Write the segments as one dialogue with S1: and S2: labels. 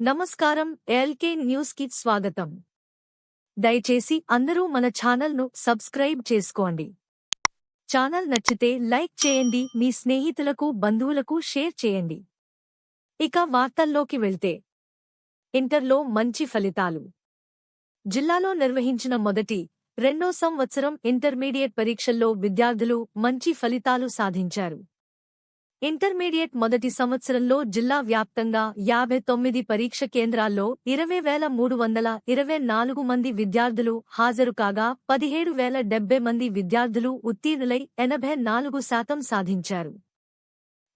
S1: నమస్కారం ఎల్కే న్యూస్కి స్వాగతం. దయచేసి అందరూ మన ఛానల్ను సబ్స్క్రైబ్ చేసుకోండి. ఛానల్ నచ్చితే లైక్ చేయండి మీ స్నేహితులకు బంధువులకు షేర్ చేయండి. ఇక వార్తల్లోకి వెళ్తే. ఇంటర్లో మంచి ఫలితాలు. జిల్లాలో నిర్వహించిన మొదటి రెండో సంవత్సరం ఇంటర్మీడియట్ పరీక్షల్లో విద్యార్థులు మంచి ఫలితాలు సాధించారు. ఇంటర్మీడియట్ మొదటి సంవత్సరంలో జిల్లా వ్యాప్తంగా యాభై తొమ్మిది పరీక్ష కేంద్రాల్లో ఇరవై వేల మూడు వందల ఇరవై నాలుగు మంది విద్యార్థులు హాజరు కాగా పదిహేడు వేల డెబ్బై మంది విద్యార్థులు ఉత్తీర్ణులై ఎనభై నాలుగు శాతం సాధించారు.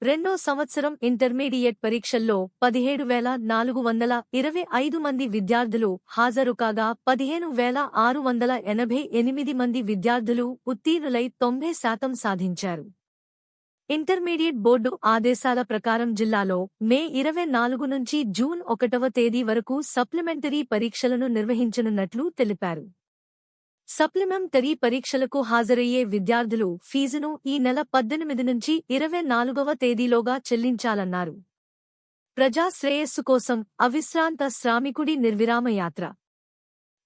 S1: రెండో సంవత్సరం ఇంటర్మీడియట్ పరీక్షల్లో పదిహేడు వేల నాలుగు వందల ఇరవై ఐదు మంది విద్యార్థులు హాజరు కాగా పదిహేను వేల ఆరు వందల ఎనభై ఎనిమిది మంది విద్యార్థులు ఉత్తీర్ణులై తొంభై శాతం సాధించారు. ఇంటర్మీడియట్ బోర్డు ఆదేశాల ప్రకారం జిల్లాలో మే ఇరవై నాలుగు నుంచి జూన్ ఒకటవ తేదీ వరకు సప్లిమెంటరీ పరీక్షలను నిర్వహించనున్నట్లు తెలిపారు. సప్లిమెంటరీ పరీక్షలకు హాజరయ్యే విద్యార్థులు ఫీజును ఈ నెల పద్దెనిమిది నుంచి ఇరవై నాలుగవ తేదీలోగా చెల్లించాలన్నారు. ప్రజా శ్రేయస్సు కోసం అవిశ్రాంత శ్రామికుడి నిర్విరామ యాత్ర.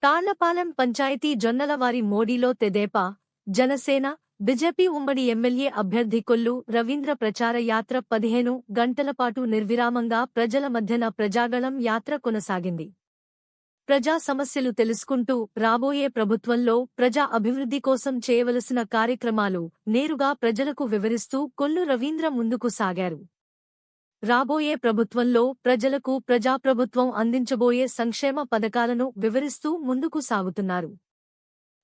S1: తాళ్ళపాలెం పంచాయతీ జొన్నలవారి మోడీలో తెదేపా జనసేన బిజెపి ఉమ్మడి ఎమ్మెల్యే అభ్యర్థి కొల్లు రవీంద్ర ప్రచార యాత్ర పదిహేను గంటలపాటు నిర్విరామంగా ప్రజల మధ్యన ప్రజాగళం యాత్ర కొనసాగింది. ప్రజా సమస్యలు తెలుసుకుంటూ రాబోయే ప్రభుత్వంలో ప్రజా అభివృద్ధి కోసం చేయవలసిన కార్యక్రమాలు నేరుగా ప్రజలకు వివరిస్తూ కొల్లు రవీంద్ర ముందుకు సాగారు. రాబోయే ప్రభుత్వంలో ప్రజలకు ప్రజాప్రభుత్వం అందించబోయే సంక్షేమ పథకాలను వివరిస్తూ ముందుకు సాగుతున్నారు.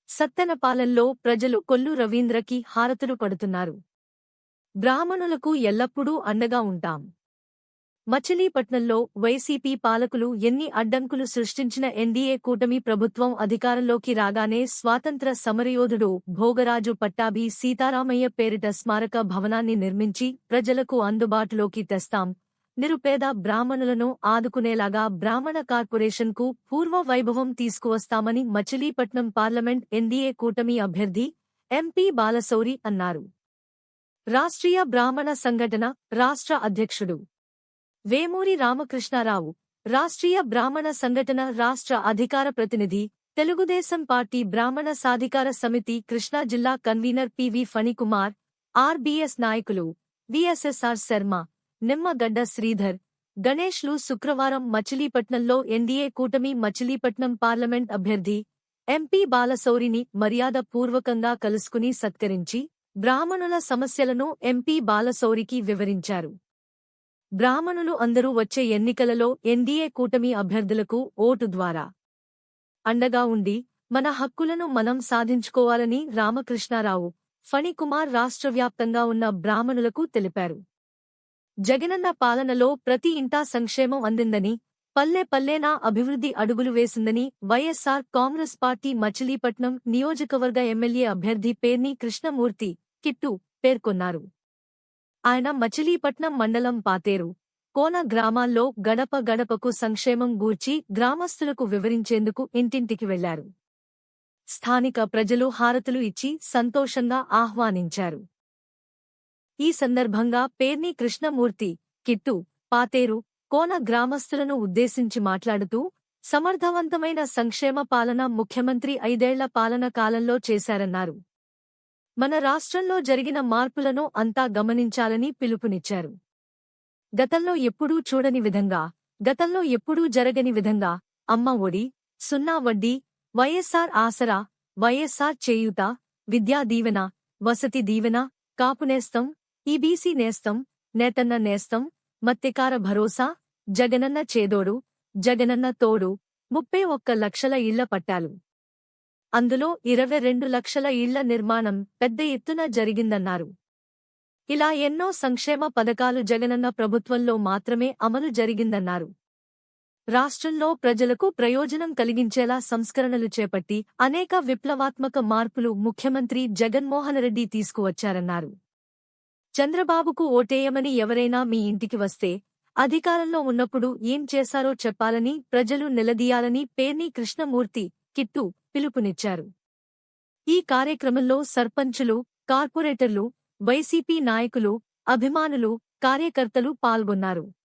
S1: సత్తెనపాలెంలో ప్రజలు కొల్లు రవీంద్రకి హారతులు పడుతున్నారు. బ్రాహ్మణులకు ఎల్లప్పుడూ అండగా ఉంటాం. మచిలీపట్నంలో వైసీపీ పాలకులు ఎన్ని అడ్డంకులు సృష్టించిన ఎన్డీఏ కూటమి ప్రభుత్వం అధికారంలోకి రాగానే స్వాతంత్ర సమరయోధుడు భోగరాజు పట్టాభి సీతారామయ్య పేరిట స్మారక భవనాన్ని నిర్మించి ప్రజలకు అందుబాటులోకి తెస్తాం. నిరుపేద బ్రాహ్మణులను ఆదుకునేలాగా బ్రాహ్మణ కార్పొరేషన్కు పూర్వ వైభవం తీసుకువస్తామని మచిలీపట్నం పార్లమెంట్ ఎన్డీఏ కూటమి అభ్యర్థి ఎంపీ బాలశౌరి అన్నారు. రాష్ట్రీయ బ్రాహ్మణ సంఘటన రాష్ట్ర అధ్యక్షుడు వేమూరి రామకృష్ణారావు రాష్ట్రీయ బ్రాహ్మణ సంఘటన రాష్ట్ర అధికార ప్రతినిధి తెలుగుదేశం పార్టీ బ్రాహ్మణ సాధికార సమితి కృష్ణా జిల్లా కన్వీనర్ పివి ఫణికుమార్ ఆర్బీఎస్ నాయకులు విఎస్ఎస్ఆర్ శర్మ నిమ్మగడ్డ శ్రీధర్. గణేష్లు శుక్రవారం మచిలీపట్నంలో ఎన్డీఏ కూటమి మచిలీపట్నం పార్లమెంట్ అభ్యర్థి ఎంపీ బాలశౌరిని మర్యాదపూర్వకంగా కలుసుకుని సత్కరించి బ్రాహ్మణుల సమస్యలను ఎంపీ బాలశౌరికి వివరించారు. బ్రాహ్మణులు అందరూ వచ్చే ఎన్నికలలో ఎన్డీఏ కూటమి అభ్యర్థులకు ఓటు ద్వారా అండగా ఉండి మన హక్కులను మనం సాధించుకోవాలని రామకృష్ణారావు ఫణికుమార్ రాష్ట్రవ్యాప్తంగా ఉన్న బ్రాహ్మణులకు తెలిపారు. జగనన్న పాలనలో ప్రతి ఇంటా సంక్షేమం అందిందని పల్లె పల్లెనా అభివృద్ధి అడుగులు వేసిందని వైఎస్సార్ కాంగ్రెస్ పార్టీ మచిలీపట్నం నియోజకవర్గ ఎమ్మెల్యే అభ్యర్థి పేర్ని కృష్ణమూర్తి కిట్టు పేర్కొన్నారు. ఆయన మచిలీపట్నం మండలం పాతేరు కోన గ్రామాల్లో గడప గడపకు సంక్షేమం గూర్చి గ్రామస్తులకు వివరించేందుకు ఇంటింటికి వెళ్ళారు. స్థానిక ప్రజలు హారతులు ఇచ్చి సంతోషంగా ఆహ్వానించారు. ఈ సందర్భంగా పేర్ని కృష్ణమూర్తి కిట్టు పాతేరు కోన గ్రామస్తులను ఉద్దేశించి మాట్లాడుతూ సమర్థవంతమైన సంక్షేమ పాలన ముఖ్యమంత్రి ఐదేళ్ళ పాలన కాలంలో చేశారన్నారు. మన రాష్ట్రంలో జరిగిన మార్పులను అంతా గమనించాలని పిలుపునిచ్చారు. గతంలో ఎప్పుడూ చూడని విధంగా గతంలో ఎప్పుడూ జరగని విధంగా అమ్మ ఒడి సున్నా వడ్డీ వైఎస్సార్ ఆసరా వైఎస్సార్ చేయూత విద్యా దీవెన వసతి దీవెన కాపునేస్తం ఈబీసీ నేస్తం నేతన్న నేస్తం మత్తికార భరోసా జగనన్న చేదోడు జగనన్న తోడు ముప్పై ఒక్క లక్షల ఇళ్ళ పట్టాలు. అందులో ఇరవై రెండు లక్షల ఇళ్ళ నిర్మాణం పెద్ద ఎత్తున జరిగిందన్నారు. ఇలా ఎన్నో సంక్షేమ పథకాలు జగనన్న ప్రభుత్వంలో మాత్రమే అమలు జరిగిందన్నారు. రాష్ట్రంలో ప్రజలకు ప్రయోజనం కలిగించేలా సంస్కరణలు చేపట్టి అనేక విప్లవాత్మక మార్పులు ముఖ్యమంత్రి జగన్మోహనరెడ్డి తీసుకువచ్చారన్నారు. చంద్రబాబుకు ఓటేయమని ఎవరైనా మీ ఇంటికి వస్తే అధికారంలో ఉన్నప్పుడు ఏం చేశారో చెప్పాలని ప్రజలు నిలదీయాలని పేర్ని కృష్ణమూర్తి కిట్టు పిలుపునిచ్చారు. ఈ కార్యక్రమంలో సర్పంచులు కార్పొరేటర్లు వైసీపీ నాయకులు అభిమానులు కార్యకర్తలు పాల్గొన్నారు.